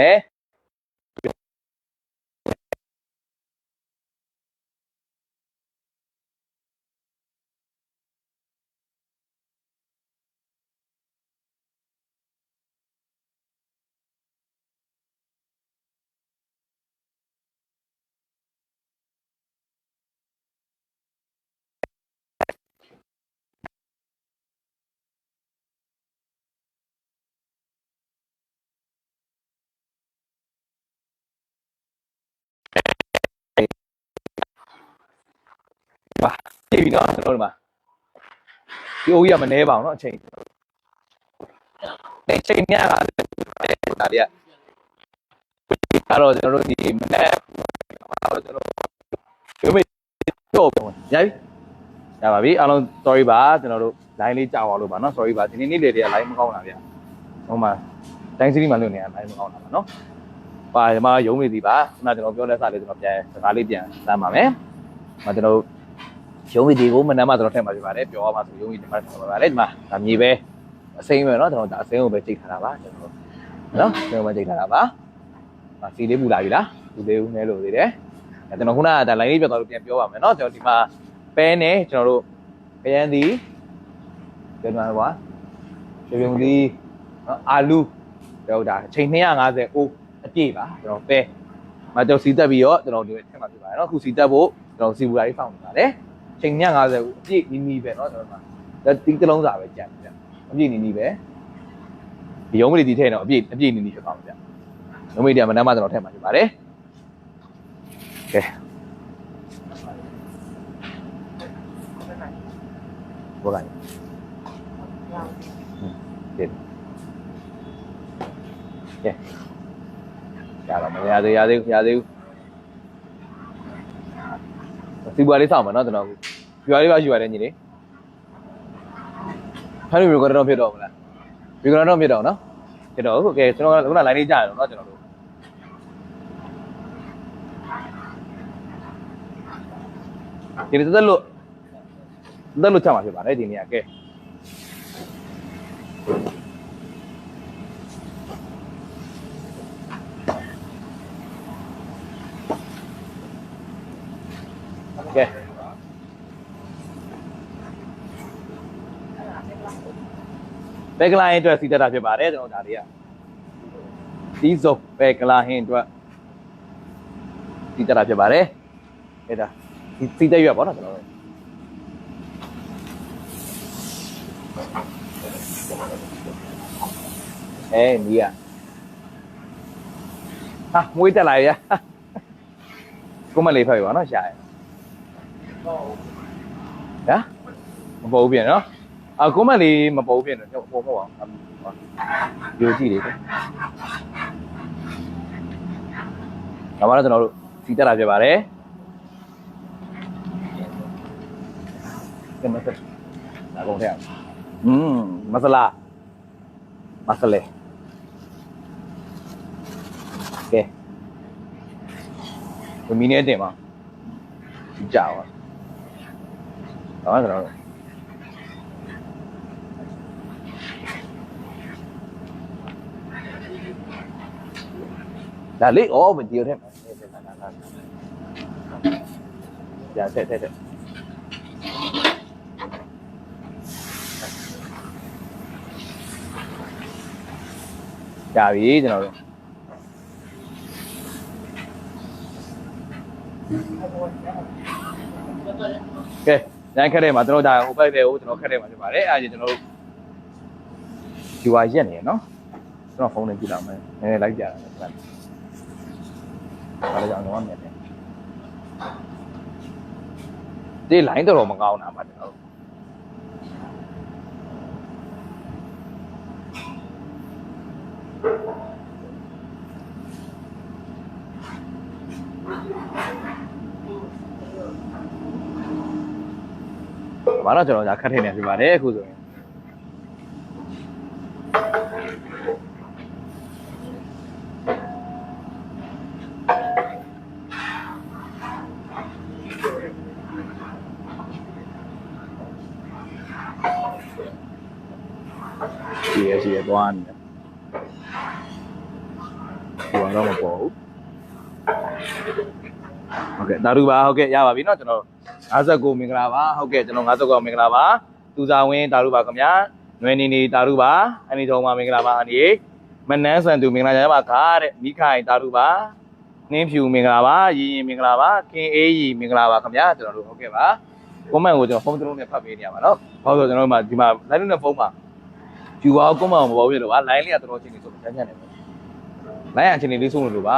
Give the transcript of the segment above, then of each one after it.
မ ယ်ပါပြီပြီနော်ကျွန်တော်တို့မှာဒီအိုးကြီးကမနှဲပါအောင်နော်အချိန်အချိန်ညကဒါလေးကအဲ့တော့ကျွန်တော်တို့ဒီမနေ့အဲ့တော့ကျွန်တော်ရုံးမေတော့ပုံရပြီရပါပြီအားလုံး sorry ပါကျွန်တော်တို့ line လေးကြောက်အောင်လို့ပါနော် sorry ပါဒီနေ့နေ့လေတွေက line မကောင်းတာဗျဟိုမှာတိုင်းစီးမှာလွတ်နေတာ line မကောင်းတာပါနော်ပါဒီမှာရုံးမေစီပါခုနကျွန်တော်ပြောတဲ့စာလေးကျွန်တော်ပြန်စကားလေးပြန်စမ်းပါမယ်မကျွန်တော် ရုံးမီဒီကိုမနက်မှကျွန်တော်ထည့်မှာပြပါတယ်ပြောရမှာဆိုရုံးမီဒီမှာထည့်မှာပါတယ်ဒီမှာဒါမြေပဲအစိမ်းပဲเนาะကျွန်တော်ဒါအစိမ်းကိုပဲကြိတ်ထားတာပါကျွန်တော်เนาะကျွန်တော်ပဲကြိတ်ထားတာပါဟာစီလေးပူလာပြီလားပူသေးဘူးနဲလို့သေးတယ်အဲကျွန်တော်ခုနကဒါ line လေးပြသွားလို့ပြန်ပြောပါမယ်เนาะကျွန်တော်ဒီမှာပဲနဲ့ကျွန်တော်တို့ခရမ်းသီးပြန်သွားပါပြုံပြုံသီးเนาะအာလူကျွန်တော်ဒါအချိန်250အိုးအပြည့်ပါကျွန်တော်ပဲမကျွန်တော်စီတက်ပြီးတော့ကျွန်တော်ဒီထည့်မှာပြပါတယ်เนาะအခုစီတက်ဖို့ကျွန်တော်စီပူလာလေးဖောက်နေပါတယ် ချိန်ည50ကိုအပြည့်နီးနီးပဲเนาะကျွန်တော်တို့ဒါဒီတစ်လုံးစာပဲကြံပြအပြည့်နီးနီးပဲဒီရုံးမလီဒီထဲတော့အပြည့်အပြည့်နီးနီးဖြစ်သွားမှာဗျရုံးမလီဒီကမနက်မှကျွန်တော်ထည့်မှာဖြစ်ပါတယ်ကဲဘောကန်ဒီကဲရပါမရသေးရသေးရသေးဘူးစီပွားလေးစောင့်မှာเนาะကျွန်တော် ယူရလေးပါယူရတယ်ညီလေးဖမ်းလို့ရေကော်ဒ်တော့ဖြစ်တော့မလားရေကော်ဒ်တော့ဖြစ်တော့နော်ဖြစ်တော့ဟုတ်ကဲကျွန်တော်ကခုန line လေးကြားရတော့နော်ကျွန်တော်တို့ဒီနေ့တက်လို့တက်လို့ချက်မှာဖြစ်ပါတယ်ဒီနေ့ကကဲကဲ ဘက်ကလာဟင်းအတွက်စီတက်တာဖြစ်ပါတယ်ကျွန်တော်ဒါတွေကဒီဇုတ်ဘက်ကလာဟင်းအတွက်စီတက်တာဖြစ်ပါတယ်အဲ့ဒါဒီစီတက်ရွက်ပေါ့နော်ကျွန်တော်တို့အဲနီးရဟာမွေးတက်လာရရကိုမလေးဖက်ပြီပါနော်ရှာရဟမ်မပေါ်ဘူးပြင်နော် အကွန်မန့်လေးမပေါ်ဘူးပြင်တော့ဟိုမဟုတ်ပါဘူးယူကြည့်လေကွဒါမှတော့ကျွန်တော်တို့စီတက်တာဖြစ်ပါတယ်ကဲမဆက်ဒါကုန်တဲ့อืมမဆလာမဆလေကဲဒီမီနေတင်ပါကြောက်ပါ đó là rồi là lý ổ mình chiều thêm dạ thế thế thế chào ý cho nó ok ညခက်တဲ့မှာကျွန်တော်ဒါဟိုဘက်တွေကိုကျွန်တော်ခက်တဲ့မှာဖြစ်ပါတယ်အဲ ဒါကျွန်တော်တို့ယူဝါရက်နေရနော်ကျွန်တော်ဖုန်းနဲ့ကြည့်လာမယ်နည်းနည်းလိုက်ကြတာကျွန်တော်ဘာလဲကြောင့်တော့မြင်တယ်ဒီ line တော်တော်မကောင်းတာပါကျွန်တော်ဘာတော့ကျွန်တော်ညာခက်ထင်းနေပြပါတယ်အခုဆိုရင်ရှိရရှိရသွားနေတယ် ဟိုတော့မပေါ်ဘူး ဟုတ်ကဲ့တာရုပါဟုတ်ကဲ့ရပါပြီเนาะကျွန်တော်59မင်္ဂလာပါဟုတ်ကဲ့ကျွန်တော်59မင်္ဂလာပါသူစာဝင်းတာရုပါခင်ဗျာနွယ်နေနေတာရုပါအနီတော်မှာမင်္ဂလာပါအနီမနန်းဆန်သူမင်္ဂလာကြပါခါတဲ့မိခိုင်တာရုပါနှင်းဖြူမင်္ဂလာပါရည်ရင်မင်္ဂလာပါခင်အေးကြီးမင်္ဂလာပါခင်ဗျာကျွန်တော်တို့ဟုတ်ကဲ့ပါကွန်မန့်ကိုကျွန်တော်ဖုန်းတစ်လုံးနဲ့ဖတ်ပေးနေရပါเนาะဟုတ်ဆိုကျွန်တော်တို့မှာဒီမှာ line နဲ့ဖုန်းမှာဖြူပါကွန်မန့်ကိုမပေါ်ပြလို့ပါ line လေးကတော်တော်ချင်းနေဆိုချမ်းချမ်းနေပါ line အချင်းလေးဆုံးလို့ပါ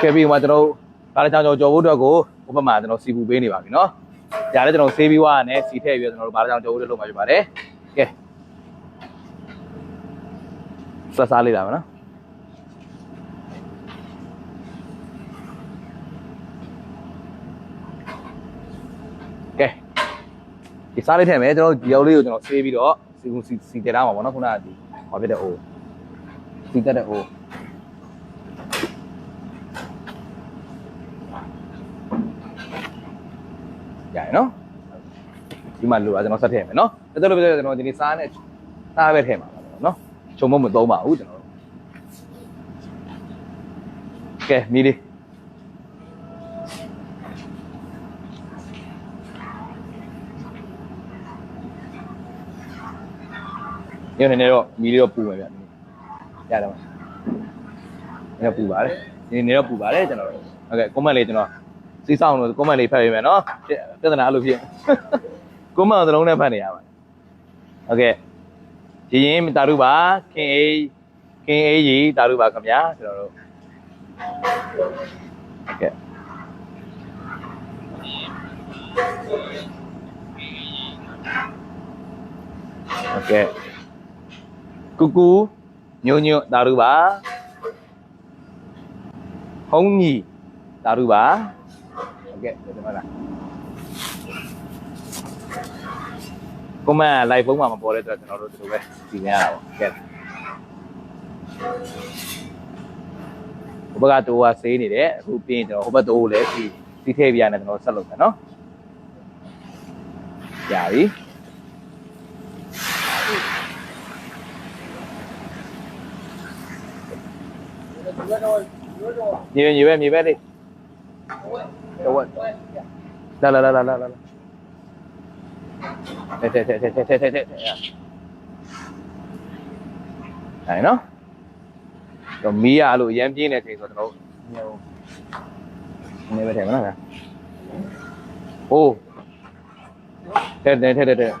ကျွန်တော်ကဲပြီးမှကျွန်တော်ကားချောင်းကျော်ကျော်ဖို့အတွက်ကိုဟိုဘက်မှာကျွန်တော်စီပူပေးနေပါပြီเนาะ။ဒါလည်းကျွန်တော်ဆေးပြီးွားနဲ့စီထည့်ပြီးတော့ကျွန်တော်တို့ကားချောင်းကျော်ဖို့အတွက်လုပ်မှာဖြစ်ပါတယ်။ကဲဆက်စားလေးလာမယ်နော်ကဲဒီစားလေးထည့်မယ်ကျွန်တော်ဒီရောက်လေးကိုကျွန်တော်ဆေးပြီးတော့စီကူစီစီတက်ထားမှာပေါ့နော်ခုနကဒီဟောပြတဲ့အိုးစီတက်တဲ့အိုး ရရနော်ဒီမှာလိုတာကျွန်တော်ဆက်ထည့်မယ်နော်တော်တော်လေးကျွန်တော်ဒီနေ့စားနဲ့စားပဲထည့်မှာပါနော်ချုံမမသုံးပါဘူးကျွန်တော်တို့ကဲမီလေးညနေနေတော့မီလေးတော့ပူမယ်ဗျရတယ်မနေတော့ပူပါတယ်ဒီနေတော့ပူပါတယ်ကျွန်တော်တို့ဟုတ်ကဲ့ကွန်မန့်လေးကျွန်တော် စီးဆောင်လို့ကွန်မန့်လေးဖတ်ပေးမယ်နော်ပြဿနာအဲ့လိုဖြစ်ကွန်မန့်သလုံးနဲ့ဖတ်နေရပါတယ်ဟုတ်ကဲ့ရရင်တာရုပါခင်အေးခင်အေးကြီးတာရုပါခင်ဗျာကျွန်တော်တို့ဟုတ်ကဲ့ဟုတ်ကဲ့ကူကူညိုညိုတာရုပါဟုံးကြီးတာရုပါ ဟုတ်ကဲ့ဒီမှာလားကွန်မန့် live ဖုန်းမှာမပေါ်တဲ့အတွက်ကျွန်တော်တို့ဒီလိုပဲစီနေရတာပေါ့ကဲဟိုဘက်ကတိုးကဆေးနေတယ်အခုပြီးရင်ကျွန်တော်ဟိုဘက်တိုးကိုလည်းစီစီထည့်ပြရတယ်ကျွန်တော်ဆက်လုပ်မယ်နော်ရပြီညီပဲညီပဲညီပဲလေး တော့လာလာလာလာလာလာတဲ့တဲ့တဲ့တဲ့တဲ့တဲ့တဲ့အဲ့နော်တော့မီးရလို့အရန်ပြင်းနေချိန်ဆိုတော့ကျွန်တော်ဟိုနေပဲထဲမလားဗျာဟိုးတဲ့တဲ့တဲ့တဲ့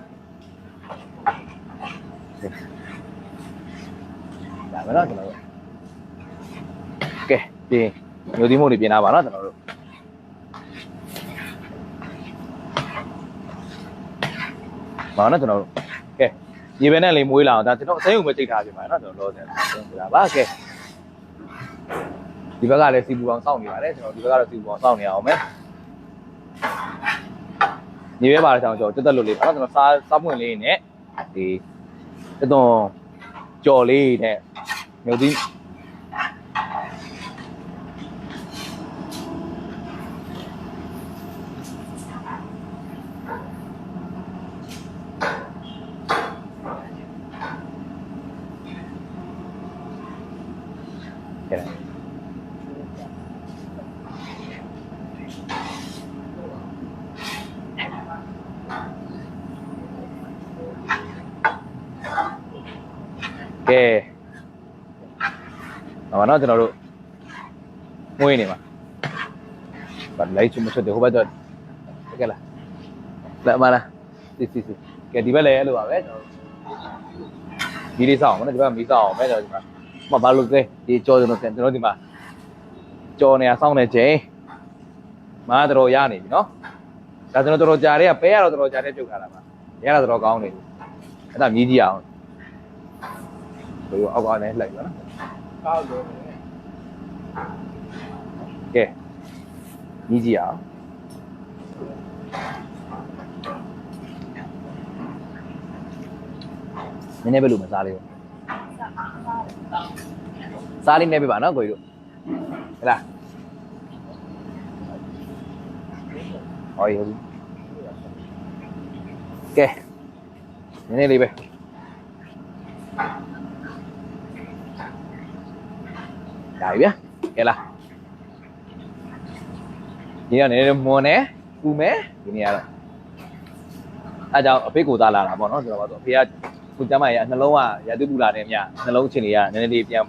ဒါမလားကျွန်တော်တို့ကဲပြင်မျိုးသီးမို့တွေပြင်လာပါနော်ကျွန်တော်တို့ ပါနော်ကျွန်တော်တို့ကဲရေပဲနဲ့လေးမွေးလာအောင်ဒါကျွန်တော်အစိမ်းုံပဲတိတ်ထားပြင်ပါနော်ကျွန်တော်လောဆယ်ပြင်လာပါကဲဒီဘက်ကလည်းစီပူအောင်စောင့်နေပါတယ်ကျွန်တော်ဒီဘက်ကတော့စီပူအောင်စောင့်နေအောင်မယ်ညီပဲပါတဲ့ကြောင်ကျွန်တော်တက်တက်လို့လေးပါနော်ကျွန်တော်စားစားပွင့်လေးနဲ့ဒီတသွန်ကြော်လေးနဲ့မျိုးသီး ကဲဟောနော်ကျွန်တော်တို့ငွေးနေမှာဘာလိုက်ချင်မချက်တယ်ဟိုဘက်တော့ကဲလားလက်မလားစီစီစီကဲဒီဘက်လည်းအဲ့လိုပါပဲကျွန်တော်ဒီလေးစောင်းအောင်နော်ဒီဘက်ကမီးစောင်းအောင်ပဲကျွန်တော်ဒီမှာမဘာလို့လဲဒီကြောကျွန်တော်ကျွန်တော်ဒီမှာကြောနေရစောင်းနေချိန်မားတော်ရနေပြီနော်ဒါကျွန်တော်တော်တော်ကြာတဲ့ကပဲရတော့တော်တော်ကြာတဲ့ပြုတ်ထားတာပါရတာတော်တော်ကောင်းနေပြီအဲ့ဒါမြည်ကြည့်အောင် ဘယ်လိုအောက်ကနေလှိုက်ပါနော်ကောက်လို့ကဲမြည်ကြည့်အောင်နည်းနည်းပဲလို့မစားလေးဘူးစားလေးနဲ့ပြပါနော်ကိုကြီးတို့ဟဲ့လားဟောရပြီကဲနည်းနည်းလေးပဲ ရပြီဗျာကဲလားဒီကနေ့မွန်နေပူမယ်ဒီနေ့ကတော့အဲကြောင့်အဖေကိုသားလာတာပေါ့နော်ဆိုတော့အဖေကခုကျမရဲ့နှလုံးကရတုပူလာနေမြနှလုံးချင်းတွေကနည်းနည်းလေးပြန်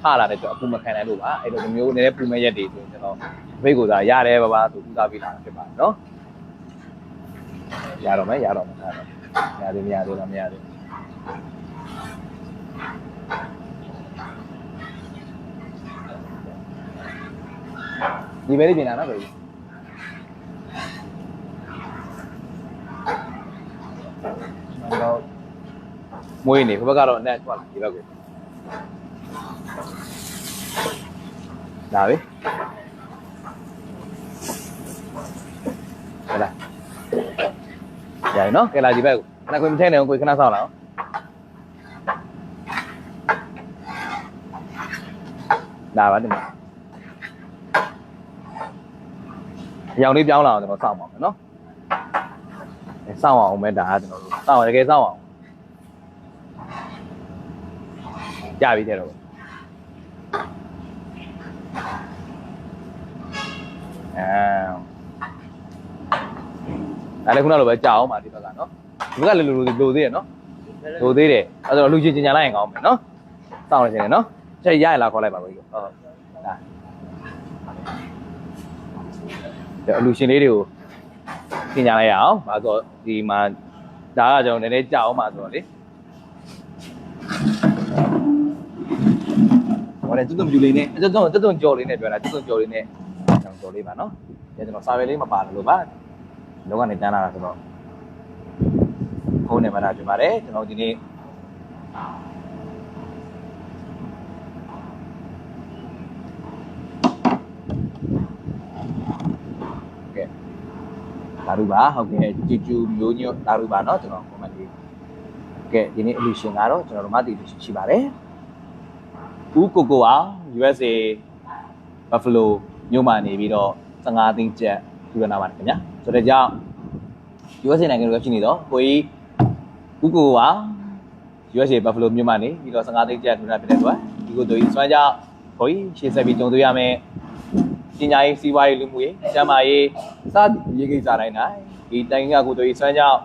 ထလာတဲ့အတွက်အပူမခံနိုင်လို့ပါအဲ့လိုမျိုးနည်းနည်းပူမဲ့ရက်တွေဆိုရင်ကျွန်တော်အဖေကိုသားရတယ်ပါပါသူဥစားပေးလာတာဖြစ်ပါတယ်နော်ရတော့မယ်ရတော့မယ်ရတော့မရသေးမရသေးတော့မရသေး ဒီဘဲလေးပြင်လာနော်ဗျတော့မွေးနေဘက်ကတော့အနဲ့ထွက်လာဒီဘက်ကိုလာပြီဟဲ့လားရရနော်ကဲလာဒီဘက်ကိုခဏခွင့်မထဲနဲ့ကိုခဏဆောက်လာအောင်လာပါဒီမှာ ရောင်လေးပြောင်းလာအောင်ကျွန်တော်စောင့်ပါမယ်နော်အဲစောင့်အောင်မယ်ဒါကကျွန်တော်တို့စောင့်ရတကယ်စောင့်အောင်ကြပြီတဲ့တော့အဲအဲ့ဒါခုနလိုပဲကြာအောင်ပါဒီဘက်ကနော်ဒီဘက်ကလည်းလိုလိုလိုသေးရနော်လိုသေးတယ်အဲ့တော့လူချင်းချင်းညာလိုက်ရင်ကောင်းမယ်နော်စောင့်နေချင်းနော်ချက်ရရလာခေါ်လိုက်ပါဘူးဟုတ် ဟုတ်ဒါအလူရှင်လေးတွေကိုသင်ညာလိုက်ရအောင်။ဘာလို့ဒီမှာဒါကကျွန်တော်နည်းနည်းကြောက်အောင်ပါဆိုတော့လေ။ဟောတယ်တွတ်တွတ်ပြူလေးနဲ့တွတ်တွတ်တွတ်တွတ်ကြော်လေးနဲ့ပြောတာတွတ်တွတ်ကြော်လေးနဲ့ကျွန်တော်ကြော်လေးပါနော်။ဒါကျွန်တော်စာရွက်လေးမပါလို့ပါ။လောကနေတန်းလာတာဆိုတော့ဖုန်းနဲ့မှလာပြပါတယ်ကျွန်တော်ဒီနေ့ ဒါတို့ပါဟုတ်ကဲ့ကြူကြူမျိုးညွတ်ဒါတို့ပါเนาะကျွန်တော် comment လေးကဲဒီနေ့အလူရှင်ကတော့ကျွန်တော်တို့မသိလို့ရှိပါတယ်ဦးကိုကိုဟာ USA Buffalo မြို့မှာနေပြီးတော့15သိန်းကျပ်ယူရနာပါတယ်ခင်ဗျာဆိုတော့ကြောင့် USA နိုင်ငံလိုဖြစ်နေတော့ကိုကြီးဦးကိုကိုဟာ USA Buffalo မြို့မှာနေပြီးတော့15သိန်းကျပ်ယူရနာဖြစ်တဲ့အတွက်ဒီကိုတို့ကြီးစွမ်းကြောင့်ကိုကြီးရှေ့ဆက်ပြီးကြုံတွေ့ရမယ် ပညာရေးစီးပွားရေးလူမှုရေးကျန်းမာရေးစသည့်ရေးကိစ္စတိုင်းတိုင်းဒီတိုင်းကကိုယ်တို့ရေးဆွမ်းကြောင်း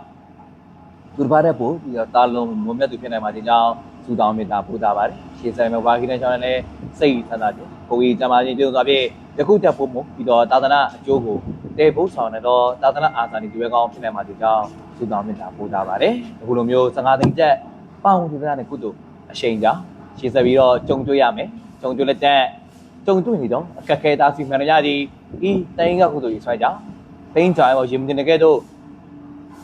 သူတစ်ပါးတည်းပို့ပြီးတော့တာလုံးမုံမြတ်သူဖြစ်နိုင်ပါခြင်းကြောင့်သူတောင်းမေတ္တာပို့တာပါတယ်ရှေးဆိုင်မှာဘာခိတဲ့ကြောင့်လည်းစိတ်ဆန္ဒခြင်းကိုယ်ကြီးကျန်းမာခြင်းပြုစွာဖြင့်ယခုတက်ဖို့မို့ပြီးတော့သာသနာအကျိုးကိုတည်ဖို့ဆောင်နေတော့သာသနာအာသာနေဒီဘက်ကောင်းဖြစ်နိုင်ပါခြင်းကြောင့်သူတောင်းမေတ္တာပို့တာပါတယ်အခုလိုမျိုး15သိန်းကျပ်ပေါင်းသူတဲ့ကုသိုလ်အရှိန်ကြောင့်ရှေးဆက်ပြီးတော့ကြုံတွေ့ရမယ်ကြုံတွေ့လက်တ က်ကြုံတွေ့နေတော့အခက်ခဲသားစီမံရကြီးဤတိုင်းကကုသိုလ်ကြီးဆွဲကြတိန်းကြိုင်ပေါ်ရင်မတင်တဲ့ကဲ့သို့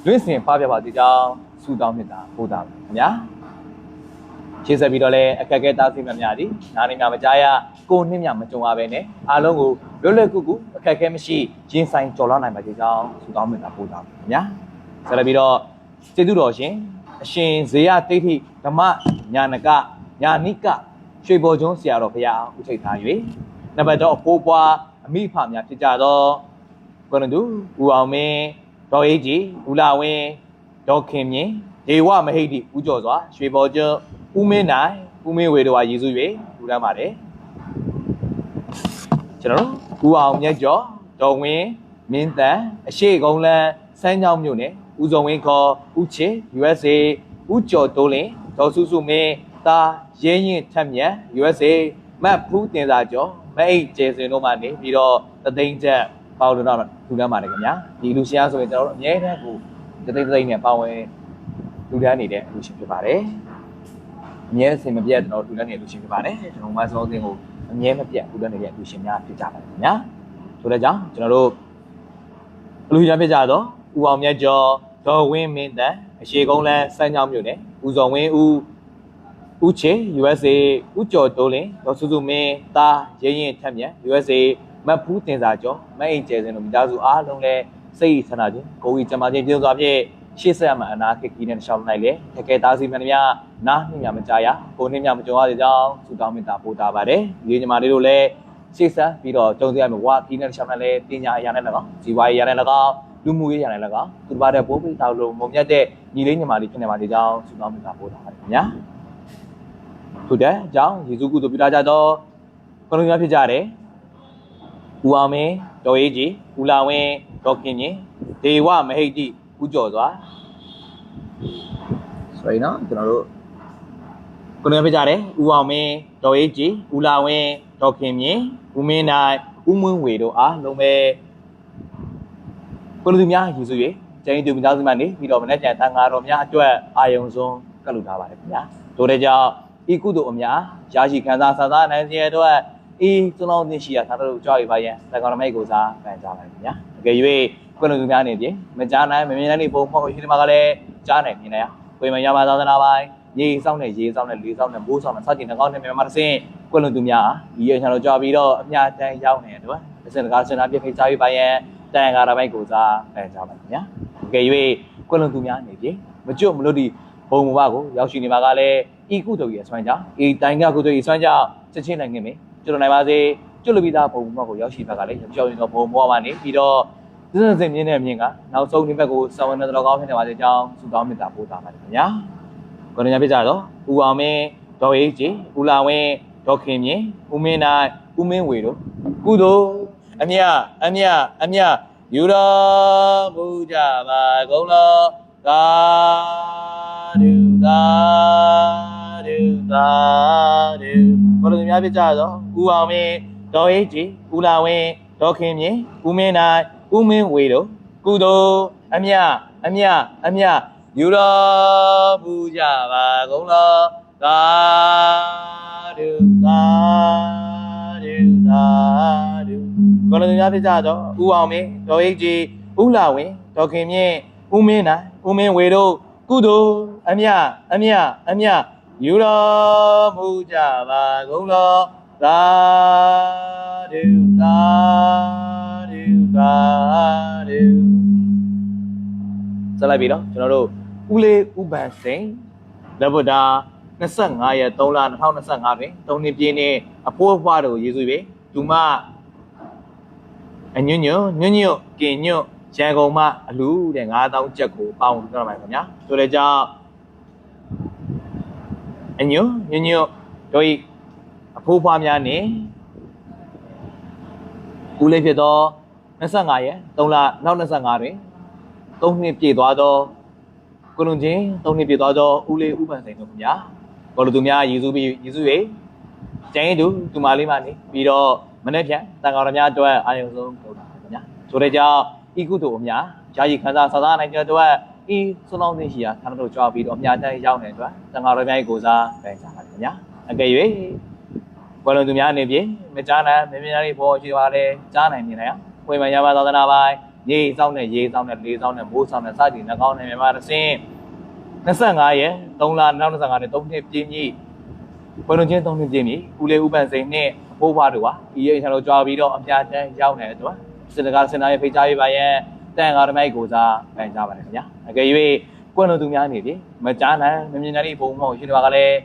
လွင့်စင်ပါပြပါသေးကြောင်းဆူတောင်းမြတ်တာပို့တာပါခင်ဗျာရှင်းဆက်ပြီးတော့လဲအခက်ခဲသားစီမံများကြီးနားနေများမကြားရကိုနှင်းမြမကြုံရပဲနဲ့အားလုံးကိုလွတ်လပ်ကူကူအခက်ခဲမရှိရင်ဆိုင်ကြော်လွှားနိုင်ပါသေးကြောင်းဆူတောင်းမြတ်တာပို့တာပါခင်ဗျာဆက်လက်ပြီးတော့ကျေးဇူးတော်ရှင်အရှင်ဇေယတိဋ္ဌိဓမ္မညာနကညာနိက ရွှေဘော်ကျွန်းဆရာတော်ဘုရားဦးထိပ်ထား၍နံပါတ်တော့ပိုးပွားအမိဖများဖြစ်ကြသောကိုရတူဦးအောင်မင်းဒေါ်အေးကြီးဦးလာဝင်းဒေါ်ခင်မြင့်ဒေဝမဟိတ်တိဦးကျော်စွာရွှေဘော်ကျွန်းဦးမင်းနိုင်ဦးမင်းဝေတို့ဟာရည်စူး၍လူတန်းပါတယ်ကျွန်တော်တို့ဦးအောင်မြတ်ကျော်ဒေါ်ဝင်းမင်းတန်အရှိကုန်းလန်းစမ်းချောင်းမြို့နယ်ဦးစုံဝင်းခေါ်ဦးချေ USA ဦးကျော်တိုးလင်ဒေါ်စုစုမင်း တာရဲရင်ထက်မြတ် USA မတ်ဖူးတင်စာကျော်မအိတ်ကျေစင်တို့မှနေပြီးတော့တသိန်းချက်ပေါလို့တော့လူတန်းပါတယ်ခင်ဗျာဒီလူရှင်အားဆိုရင်ကျွန်တော်တို့အများတန်းကိုတသိန်းတသိန်းနဲ့ပါဝင်လူတန်းနေတဲ့အလူရှင်ဖြစ်ပါတယ်အမြဲစင်မပြတ်ကျွန်တော်လူတန်းနေလူရှင်ဖြစ်ပါတယ်ကျွန်တော်မဆောင်းစင်းကိုအမြဲမပြတ်လူတန်းနေတဲ့အလူရှင်များဖြစ်ကြပါတယ်ခင်ဗျာဆိုတဲ့ကြောင့်ကျွန်တော်တို့အလူရှင်ဖြစ်ကြတော့ဦးအောင်မြတ်ကျော်ဒေါ်ဝင်းမင်းတန်အရှိကုန်းလန်းစမ်းချောင်းမြို့နယ်ဦးစောဝင်းဦး ဦးချေ USA ဦးကျော်တိုးလင်ဒေါ်စုစုမင်းတာရင်းရင်ထက်မြတ် USA မတ်ဖူးတင်စာကျော်မအိတ်ကျဲစင်တို့မိသားစုအားလုံးလည်းစိတ်ဆန္ဒချင်းကိုကြီးကျမချင်းပြုစွာဖြင့်ရှေ့ဆက်ရမှာအနာခေတ်ကြီးနဲ့တစ်လျှောက်လိုက်လေတကယ်သားစီမှန်များနားနှင်းများမကြရကိုနှင်းများမကြုံရတဲ့ကြောင်းစုတောင်းမေတ္တာပို့တာပါတယ်ဒီညီမလေးတို့လည်းရှေ့ဆက်ပြီးတော့ကြုံစရမယ်ဝါကြီးနဲ့တစ်လျှောက်လိုက်လေတင်ညာအရာနဲ့လည်းကောဇီဝါရရနဲ့လည်းကောလူမှုရေးရနဲ့လည်းကောသူတစ်ပါးတဲ့ပိုးပြီးတောက်လို့မုံမြတ်တဲ့ညီလေးညီမလေးဖြစ်နေပါသေးကြောင်းစုတောင်းမေတ္တာပို့တာပါတယ်ခင်ဗျာ ထို့တဲ့အကြောင်းယေရှုကုသိုလ်ပြုထားကြသောကိုလုံးများဖြစ်ကြတယ်ဦးအောင်မင်းဒေါ်ရေးကြီးဦးလာဝင်းဒေါ်ခင်မြင့်ဒေဝမဟိတ်တိဦးကျော်စွာ sorry နော်ကျွန်တော်တို့ကိုလုံးများဖြစ်ကြတယ်ဦးအောင်မင်းဒေါ်ရေးကြီးဦးလာဝင်းဒေါ်ခင်မြင့်ဦးမင်းနိုင်ဦးမွန်းဝေတို့အားလုံးပဲကိုလူသူများယူဆ၍ကျင်းသူမိသားစုမှနေပြီးတော့မနေ့ကျန်တန်ဃာတော်များအတွက်အာယုံဆုံးကပ်လူထားပါတယ်ခင်ဗျာတို့တဲ့ကြောင့် ဤကုသိုလ်အများရရှိခံစားဆာစားနိုင်စေတဲ့အတွက်ဤသုံးလုံးသိရှိရသာတို့ကြောက်ရပါရဲ့သံဃာတော်မိတ်ကိုစားပန်ကြပါခင်ဗျာအကယ်၍ကိုလူသူများနေပြင်မကြားနိုင်မမြင်နိုင်နေပုံဖောက်ရှိတယ်မှာကလည်းကြားနိုင်မြင်နိုင်အောင်ကိုယ်မရပါသာသနာပိုင်းရေဆောင်တဲ့ရေဆောင်တဲ့လေဆောင်တဲ့မိုးဆောင်တဲ့စသဖြင့်နှကောင်းတဲ့မြန်မာတစ်စင်းကိုလူသူများဒီရချင်တော့ကြောက်ပြီးတော့အများတန်းရောက်နေတယ်တို့အစင်တကာစင်နာပြည့်ဖိတ်စားရပါရဲ့တန်ဃာတော်မိတ်ကိုစားပန်ကြပါခင်ဗျာအကယ်၍ကိုလူသူများနေပြင်မကြွမလို့ဒီဘုံဘဝကိုရောက်ရှိနေမှာကလည်း ဤကုသိုလ်ရဲ့အစွမ်းကြောင့်ဤတိုင်ကကုသိုလ်ရဲ့အစွမ်းကြောင့်ချက်ချင်းနိုင်ငင်မေကျွတ်နိုင်ပါစေကျွတ်လူပြီးသားဘုံဘဝကိုရောက်ရှိဖက်ကလည်းကြောက်ရင်တော့ဘုံဘဝမှာနေပြီးတော့စစစင်မြင်းတဲ့မြင်းကနောက်ဆုံးဒီဘက်ကိုစောင်းနေတော်ကောင်းဖြစ်နေပါစေကြောင်းဆုတောင်းမေတ္တာပို့တာပါတယ်ခင်ဗျာကိုရညာပြကြတော့ဦးအောင်မင်းဒေါ်ရေးကြီးဦးလာဝင်းဒေါ်ခင်မြင့်ဦးမင်းနိုင်ဦးမင်းဝေတို့ကုသိုလ်အမြအမြအမြယူတော်မူကြပါကုန်လောသာဓုသာ ဓုသာဓုဘုရားများပြကြတော့ဦးအောင်မင်းဒေါ်ရေးကြီးဦးလာဝင်းဒေါ်ခင်မြင့်ဦးမင်းနိုင်ဦးမင်းဝေတို့ကုသိုလ်အမြအမြအမြယူတော်မူကြပါကုန်လောသာဓုသာဓုသာဓုဘုရားများပြကြတော့ဦးအောင်မင်းဒေါ်ရေးကြီးဦးလာဝင်းဒေါ်ခင်မြင့်ဦးမင်းနိုင်ဦးမင်းဝေတို့ကုသိုလ်အမြအမြအမြ ယူတော်မူကြပါကုန်လောသာဓုသာဓုသာဓုဆက်လိုက်ပြီနော်ကျွန်တော်တို့ဦးလေးဥပန်စိန်လက်ဗုဒ္ဓ25ရက်3လ2025တွင်3နှစ်ပြည့်နှစ်အဖိုးအဖွားတို့ယေရှုပဲဒူမအညွညွညွညွကင်ညွရန်ကုန်မှအလူတဲ့9000ကျပ်ကိုပေါအောင်ပြောရမှာခင်ဗျာဆိုတဲ့ကြောင့် အညွညွညွတို့ဤအဖိုးအဖွားများနေဦးလေးဖြစ်သော25ရက်3လနောက်25တွင်3နှစ်ပြည့်သွားသောကိုလုံချင်း3နှစ်ပြည့်သွားသောဦးလေးဥပန်စိန်တို့ခင်ဗျာဘောလူသူများယေရှုပြီးယေရှု၍ကျင်းသူသူမလေးမနေပြီးတော့မနေ့ဖြန်တန်ခေါ်တော်များအတွက်အာရုံဆုံးလုပ်တာခင်ဗျာဆိုတဲ့ကြောင့်ဤကုသိုလ်အများယာယီခန်းစားစာသားနိုင်တဲ့အတွက် ဤဆွလောင်းသိရှိရာခန္ဓာတို့ကြွားပြီးတော့အများတန်းရောက်နေတဲ့အတွက်တန်ခေါ်တော်များကိုစားပန်ကြပါခင်ဗျာအကယ်၍ဘောလုံးသူများအနေဖြင့်မကြားနိုင်မမြင်ရတဲ့ဘောရှိပါလေကြားနိုင်မြင်နိုင်အောင်ဝိမာန်ရပါသာသနာပိုင်းရေစောင်းနဲ့ရေစောင်းနဲ့လေစောင်းနဲ့မိုးစောင်းနဲ့စသည်နှကောင်းနဲ့မြန်မာတစ်စင်း25ရက်3လ2025နဲ့3နှစ်ပြည့်မြည့်ဘုံလုံးချင်း3နှစ်ပြည့်မြည့်ဦးလေးဥပန်စိန်နဲ့အဖိုးဖွားတို့ဟာဒီရဲ့ဆန်တို့ကြွားပြီးတော့အများတန်းရောက်နေတဲ့အတွက်စင်တကာစင်နာရဲ့ဖိတ်ကြားရေးပါရဲ့ တန်ဃာဓမ္မိုက်ကိုစားပန်ကြပါတယ်ခင်ဗျာအကယ်၍ကွန်းလုံးသူများနေပြီမကြားနိုင်မမြင်နိုင်တဲ့ဘုံမောရှိတော်ကလည်း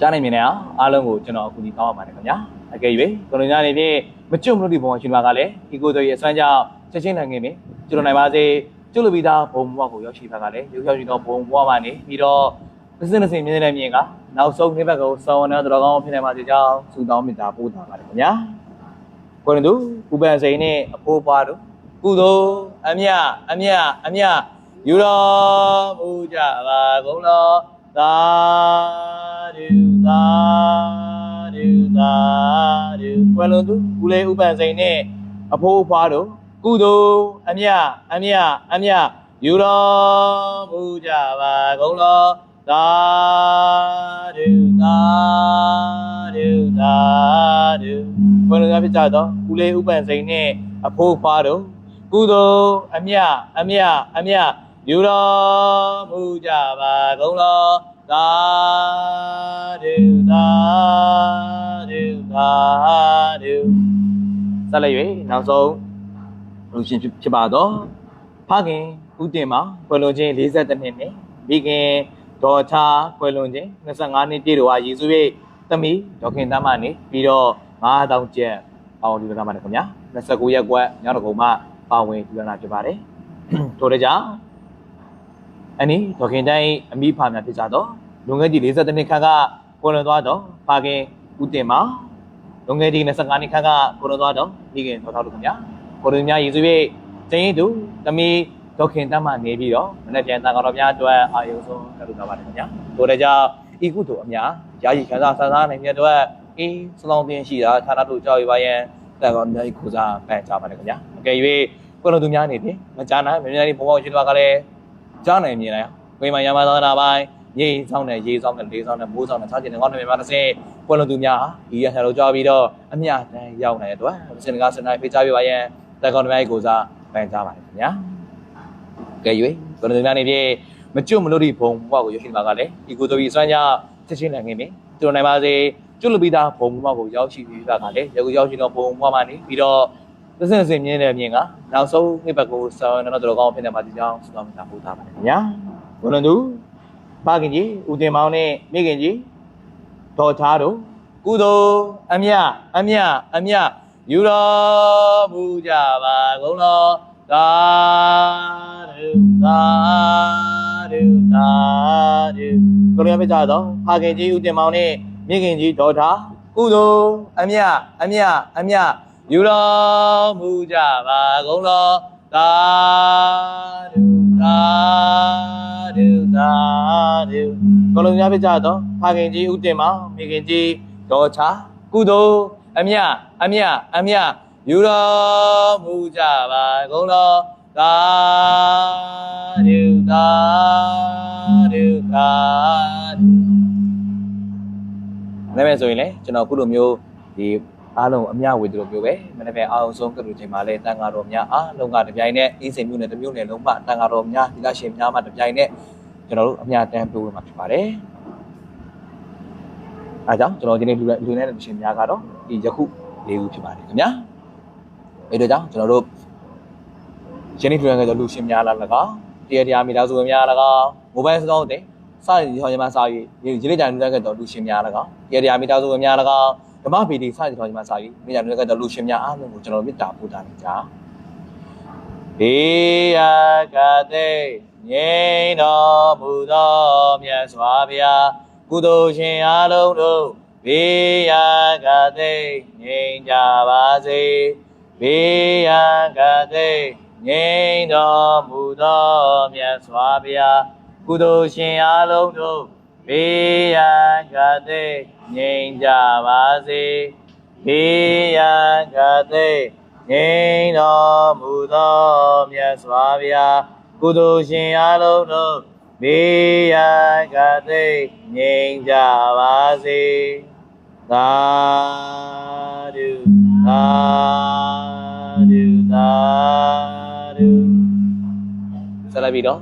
ကြားနိုင်မြင်နေအောင်အားလုံးကိုကျွန်တော်အခုဒီတောင်းပါပါတယ်ခင်ဗျာအကယ်၍ကွန်းလုံးများနေပြီမကျွတ်မလို့ဒီဘုံရှိတော်ကလည်းဒီကိုယ်တော်ရဲ့အစွမ်းကြောင့်ချက်ချင်းနိုင်ခင်ပြီကျွတ်နိုင်ပါစေကျွတ်လူပြီးသားဘုံဘဝကိုရောက်ရှိဖက်ကလည်းရောက်ရှိတော့ဘုံဘဝမှာနေပြီးတော့တစ်စင်းတစ်စင်းမြင်နေတဲ့မြင်ကနောက်ဆုံးနှစ်ဘက်ကိုစောင်းနေတဲ့တော်ကောင်းဖြစ်နေပါစေကြောင်းဆုတောင်းမေတ္တာပို့တာပါတယ်ခင်ဗျာကိုရင်တို့ဥပန်စိန်နဲ့အဖိုးပွားတို့ ကုသိုလ်အမြအမြအမြယူတော်မူကြပါကုန်လောသာဓုသာဓုသာဓုကိုလုံးသူဦးလေးဥပန်စိန်နဲ့အဖိုးပွားတို့ကုသိုလ်အမြအမြအမြယူတော်မူကြပါကုန်လောသာဓုသာဓုသာဓုဘုရားပြကြတော့ဦးလေးဥပန်စိန်နဲ့အဖိုးဖွားတို့ ကုသိုလ်အမြအမြအမြယူတော်မူကြပါကုန်လောသာဓုသာဓုသာဓုဆက်လက်၍နောက်ဆုံးလူရှင်ဖြစ်ပါတော့ဖခင်ဦးတင်မှာဘွယ်လုံးချင်း42နှစ်နဲ့မိခင်ဒေါ်ချာကွယ်လွန်ခြင်း25နှစ်ပြည့်တော်ဟာယေရှုရဲ့သမီးဒေါခင်တမ်းမနေပြီးတော့9000ကျပ်အောင်ဒီကမှာနေခင်ဗျာ29ရက်ကွက်ညတော်ကုံမှ ပါဝင်ဒီကနာဖြစ်ပါတယ်ထို့တဲ့ကြောင့်အနည်းဒေါခင်တိုင်းအမိဖာများဖြစ်ကြတော့လွန်ခဲ့သည့်42နှစ်ခန့်ကကွယ်လွန်သွားတော့ဖခင်ဦးတင်မောင်လုံငယ်ဒီ25နှစ်ခန့်ကကိုတော်သွားတော့မိခင်တော်တော်လို့ခင်ဗျာကိုတော်များရည်စူး၍တင်းရင်သူတမီဒေါခင်တမ်းမှနေပြီးတော့မနေ့ပြန်တန်တော်များအတွက်အာယုံဆုံးကလူတော်ပါတယ်ခင်ဗျာတို့လည်းကြောင့်ဤကုသိုလ်အများယာယီခံစားဆန်းစားနိုင်မြတ်တော့အေးစလောင်းတင်ရှိတာဌာနတို့ကြောက်ရပါရင်တန်တော်များကြီးခူစားပန်ကြပါတယ်ခင်ဗျာအကယ်၍ ကိုတော်သူများနေပြီမကြားနိုင်မြန်မြန်လေးဘုံဘောရှင်တော်ကလည်းကြားနိုင်မြင်လိုက်ဝိမာယမသာနာပိုင်းရေဆောင်တဲ့ရေဆောင်တဲ့လေးဆောင်တဲ့မိုးဆောင်တဲ့ခြားကျင်တဲ့ကောင်းတဲ့မြန်မာတစ်စင်းပွဲလုံးသူများဟာဒီရဟန်းတော်ကြောပြီးတော့အမြတန်းရောက်နေတဲ့အတွက်စင်ကားစနေဖိတ်ကြားပြပါရင်တက်ကောင်တမိုင်းကိုစားပန်ကြပါတယ်ခင်ဗျာကဲရွေးပွဲလုံးသူများနေပြီမကျွတ်မလို့ဒီဘုံဘွားကိုရရှိမှာကလည်းဒီကိုတော်ကြီးစွမ်းကြချက်ချင်းနိုင်နေပြီတူနိုင်ပါစေကျွတ်လူပြီးသားဘုံဘွားကိုရောက်ရှိပြီးသားကလည်းယခုရောက်ရှိတော့ဘုံဘွားမှနေပြီးတော့ သစင်စင်မြင်းတဲ့မြင်ကနောက်ဆုံးနှစ်ပတ်ကိုဆောင်းတော့တော်ကောင်းဖြစ်နေပါဒီကြောင်းဆုတောင်းတာပို့ထားပါတယ်ခင်ဗျာဘုံလုံးသူဖခင်ကြီးဦးတင်မောင်နဲ့မိခင်ကြီးတော်ချားတို့ကုသိုလ်အမြအမြအမြယူတော်မူကြပါကုန်လောသာဓုသာဓုသာဓုကိုရမကြတော့ဖခင်ကြီးဦးတင်မောင်နဲ့မိခင်ကြီးဒေါ်ထားကုသိုလ်အမြအမြအမြ ယူတော်မူကြပါကုန်လောသာဓုသာဓုသာဓုဘလုံးများပြကြတော့ဖခင်ကြီးဦးတင်မောင်မိခင်ကြီးဒေါ်ချာကုသိုလ်အမြအမြအမြယူတော်မူကြပါကုန်တော်သာဓုသာဓုသာဓုလည်းပဲဆိုရင်လေကျွန်တော်ခုလိုမျိုးဒီ အားလုံးအမြဝေသူလိုမျိုးပဲမနေ့ကအားအောင်ဆုံးကလူချိန်မှာလဲတန်ဃာတော်များအားလုံးကတပြိုင်နက်အင်းစိန်မျိုးနဲ့တစ်မျိုးနဲ့လုံးမတန်ဃာတော်များဒီလရှင်များမှတပြိုင်နက်ကျွန်တော်တို့အမြတန်းပြိုးမှာဖြစ်ပါတယ်အဲကြောင့်ကျွန်တော်ဒီနေ့လူလူနေတဲ့လူရှင်များကတော့ဒီယခုလေးခုဖြစ်ပါတယ်ခင်ဗျာအဲဒါကြောင့်ကျွန်တော်တို့ယနေ့လူရငယ်တို့လူရှင်များလာ၎င်းတရားတရားမိသားစုဝင်များ၎င်းမိုဘိုင်းစတောင်းတဲ့စရည်ဟောညီမစာရေးဒီလေးကြံလူရငယ်တို့လူရှင်များ၎င်းတရားတရားမိသားစုဝင်များ၎င်း ဓမ္မပီတိစရည်ဟောညီမစာရေးမိကြလူရငယ်တို့လူရှင်များအားလုံးကိုကျွန်တော်မေတ္တာပို့တာနေကြဘေးရကတဲ့ငြိမ်းတော်မူသောမြတ်စွာဘုရားကုသိုလ်ရှင်အားလုံးတို့ဘေးရာကသိငြိမ်ကြပါစေဘေးရာကသိငြိမ်တော်မူသောမြတ်စွာဘုရားကုသိုလ်ရှင်အားလုံးတို့ ဘေးရာကသိငြိမ်ကြပါစေဘေးရာကသိငြိမ်တော်မူသောမြတ်စွာဘုရားကုသိုလ်ရှင်အားလုံးတို့ဘေးရကသိငြိမ်ကြပါစေသာဓုသာဓုသာဓုဆက်လိုက်ပြီတော့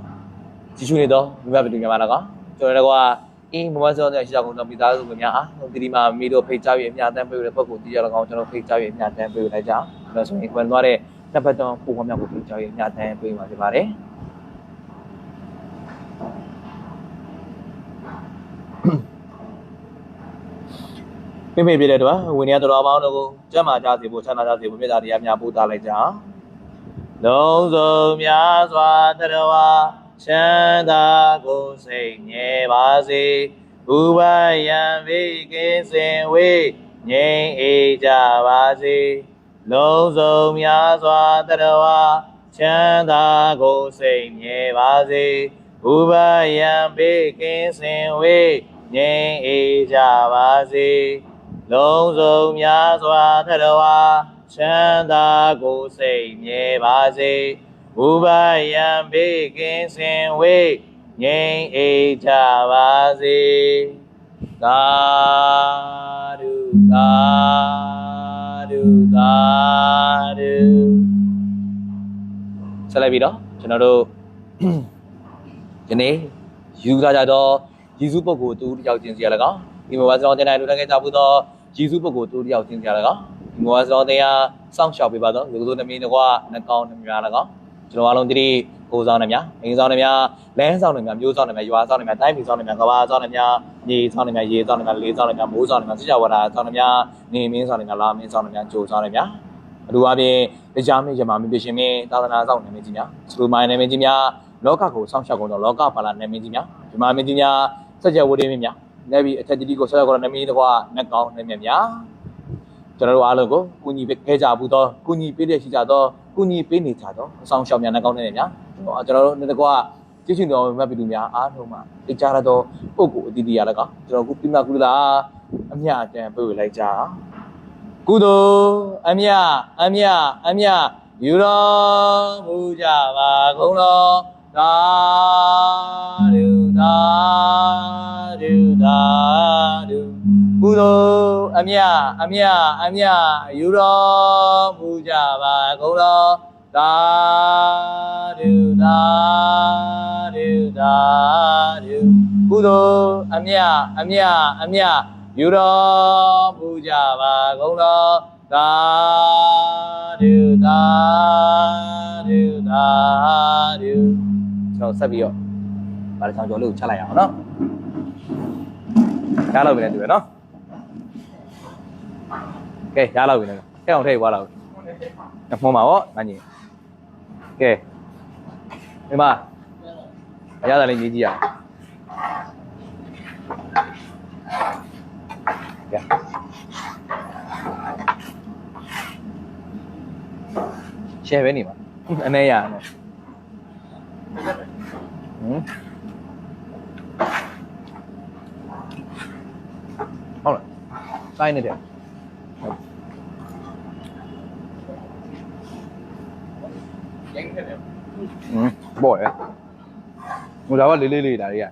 ကြည့်ရှုနေတော့မိဘပြည်သူများပါတော့ကျွန်တော်တို့က အင်းမမစောတဲ့ရှိကြကုန်တော့မိသားစုများအားဒီဒီမှာမိတို့ဖိတ်ကြားပြီးအများတန်းပေးရတဲ့ပုံကိုတည်ရတော့ကျွန်တော်ဖိတ်ကြားပြီးအများတန်းပေးလိုက်ကြအောင်ဒါဆိုရင်ခွန်သွားတဲ့တပ်ပတ်တော်ပုံပေါ်မြောက်ကိုဖိတ်ကြားပြီးအများတန်းပေးမှာဖြစ်ပါတယ်ပြပြပြတဲ့တော့ဝိနည်းတော်ပေါင်းတို့ကိုကြက်မာကြစေဖို့ချမ်းသာကြစေဖို့မြတ်တရားများပို့သားလိုက်ကြအောင်လုံးစုံများစွာတရဝ ချမ်းသာကိုစိတ်ငြဲပါစေဘူပယံဝိကိစင်ဝိငြိမ်အေးကြပါစေလုံးစုံများစွာတရဝချမ်းသာကိုစိတ်ငြဲပါစေဘူပယံဝိကိစင်ဝိငြိမ်အေးကြပါစေလုံးစုံများစွာသတ္တဝါချမ်းသာကိုယ်စိတ်မြဲပါစေ ဘုဗ္ဗယံဘေးကင်းစင်ဝေးငြိမ်အေးကြပါစေသာဓုသာဓုသာဓုဆက်လိုက်ပြီတော့ကျွန်တော်တို့ယနေ့ယူလာကြတော့ယေရှုပုဂ္ဂိုလ်တူတစ်ယောက်ချင်းစီရလကောင်ဒီမှာဝါစတော်တင်တိုင်းလူတက်ခဲ့ကြဘူးတော့ယေရှုပုဂ္ဂိုလ်တူတစ်ယောက်ချင်းစီရလကောင်ဒီမှာဝါစတော်တင်ရစောင့်ရှောက်ပေးပါတော့လူစုနှမင်းတကွနှကောင်းနှမများလကောင် ကျွန်တော်အားလုံးဒီကိုဆောင်နှမအင်းဆောင်နှမလမ်းဆောင်နှမမျိုးဆောင်နှမရွာဆောင်နှမတိုင်းပြည်ဆောင်နှမကဘာဆောင်နှမညီဆောင်နှမရေဆောင်နှမလေးဆောင်နှမမိုးဆောင်နှမစကြဝဠာဆောင်နှမနေမင်းဆောင်နှမလာမင်းဆောင်နှမဂျိုဆောင်နှမအတူအပြင်တရားမင်းယမမင်းပြရှင်မင်းသာသနာဆောင်နှမကြီးများစလူမိုင်းနှမကြီးများလောကကိုစောင့်ရှောက်ကုန်သောလောကပါလာနာမည်ကြီးများဒီမှာမင်းကြီးများစัจ java ဝိတ္တမင်းများနေပြီးအထက်တီတီကိုဆက်ရောက်တော့နမီးတကွာနက်ကောင်းနေမြမြ ကျွန်တော်တို့အားလုံးကိုကုညီပေးခဲ့ကြဘူးတော့ကုညီပေးတဲ့ရှိကြတော့ကုညီပေးနေကြတော့အဆောင်ရှောင်မြန်နက်ကောင်းနေနေညာကျွန်တော်တို့နေတကွာကြည့်ရှင်တော်မတ်ပီလူများအားလုံးမှာသိကြရတော့ပုဂ္ဂိုလ်အတီးတီးရလကကျွန်တော်ကုပြမကုလာအမြအတန်ပြေလိုက်ကြကုသိုလ်အမြအမြအမြယူတော်မူကြပါကုန်တော်သာဓုသာဓုသာဓု ကုသိုလ်အမြအမြအမြယူတော်မူကြပါကုန်တော်သာဓုသာဓုသာဓုကုသိုလ်အမြအမြအမြယူတော်မူကြပါကုန်တော်သာဓုသာဓုသာဓုကျွန်တော်ဆက်ပြီးတော့ဗားချောင်းကျော်လေးကိုချက်လိုက်အောင်နော်ရလောက်ပြီလေတူရနော် ကဲရလောက်ပြီလေထည့်အောင်ထည့်သွားလောက်ညမောမှာဗောမကြီးကဲဒီမှာအရသာလေးရေးကြည့်ရအောင်ကဲရှယ်ပဲနေမှာအနေရနဲ့ဟမ်ဟုတ်လားတိုင်းနေတယ်ဟုတ် ရိုင်းခဲ့တယ် อืมပေါ့ရဟိုဒါကလေးလေးလေးဒါတွေကရရ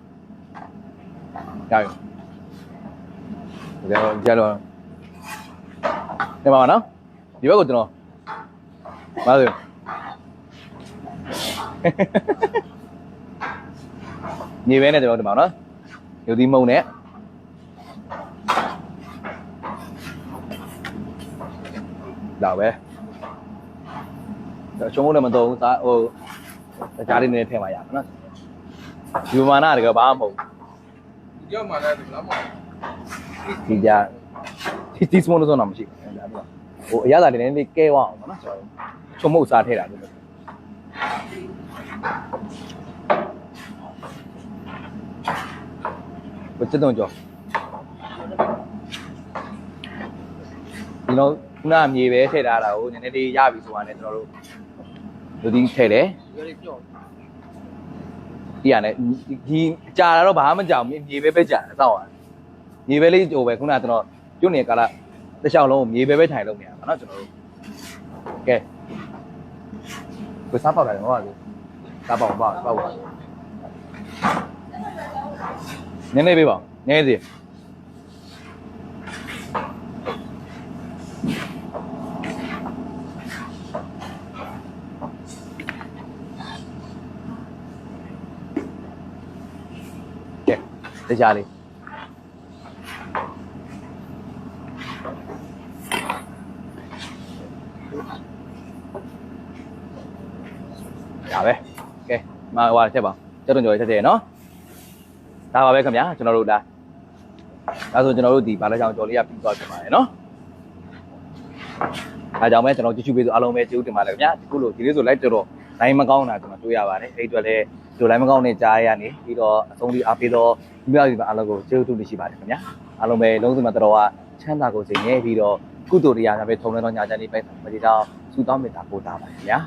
ကြတော့ကြတော့ဒီမှာပါနော်ဒီဘက်ကိုကျွန်တော်ပါဆိုညီပဲနဲ့ကျွန်တော်ဒီမှာနော်ယူဒီမုံနဲ့ဒါပဲကျွန် တော်လည်းမတော်ဘူးဒါဟိုတခြားလေးနည်းနည်းထည့်မှရမှာနော်ယူမာနာတကယ်ဘာမှမဟုတ်ဒီရောက်မှလည်းဒီလားမဟုတ်ဘူးဒီကြဒီဒီစမုန်းတော့မရှိဘူးဒါတော့ဟိုအရသာလေးနည်းနည်းကဲဝအောင်ပါနော်ကျွန်တော်ချုံမုတ်စားထည့်တာလို့ဘယ်တုံးကြောဒီတော့ခုနမြေပဲထည့်ထားတာကိုနည်းနည်းလေးရပြီဆိုတာနဲ့ကျွန်တော်တို့ လူဒီထည့်တယ် ဒီလိုကြောက် ဒီရတယ်ဒီကြာတာတော့ဘာမှမကြောက်ဘူးမြေပဲပဲကြာတယ်စောက်ရတယ်မြေပဲလေးဟိုပဲခုနကကျွန်တော်ကျွတ်နေကာလတစ်လျှောက်လုံးမြေပဲပဲထိုင်လို့မရဘူးเนาะကျွန်တော်တို့ကဲကိုစားပေါက်တာလည်းမဟုတ်ဘူးစားပေါက်ပေါက်ပေါက်ပါနည်းနည်းပေးပါနည်းစီကဲ တရားလေးဒါပဲကဲမဟိုချက်ပါချက်တုံကြော်ချက်တယ်နော်ဒါပါပဲခင်ဗျာကျွန်တော်တို့ဒါဒါဆိုကျွန်တော်တို့ဒီဘာလဲချောင်းကြော်လေးကပြီးသွားပြန်ပါတယ်နော်အဲကြောင့်ပဲကျွန်တော်ကြည့်ရှုပေးဆိုအားလုံးပဲကျေးဇူးတင်ပါတယ်ခင်ဗျာဒီခုလိုဒီလေးဆိုလိုက်တော်တော်နိုင်မကောင်းတာကျွန်တော်တွေ့ရပါတယ်အဲ့ဒီအတွက်လည်းဒီလိုလိုက်မကောင်းတဲ့ကြားရနေပြီးတော့အဆုံးထိအားပေးတော့ ဒီမျိုးဒီမှာအားလုံးကိုကျေးဇူးတင်ရှိပါတယ်ခင်ဗျာအားလုံးပဲလုံးစုံမှာတော်တော်ကချမ်းသာကိုစိတ်နေပြီးတော့ကုသိုလ်တရားများပဲထုံနေတော့ညာချမ်းလေးပဲမဒီတော့စူတောင်းမေတ္တာပို့တာပါခင်ဗျာ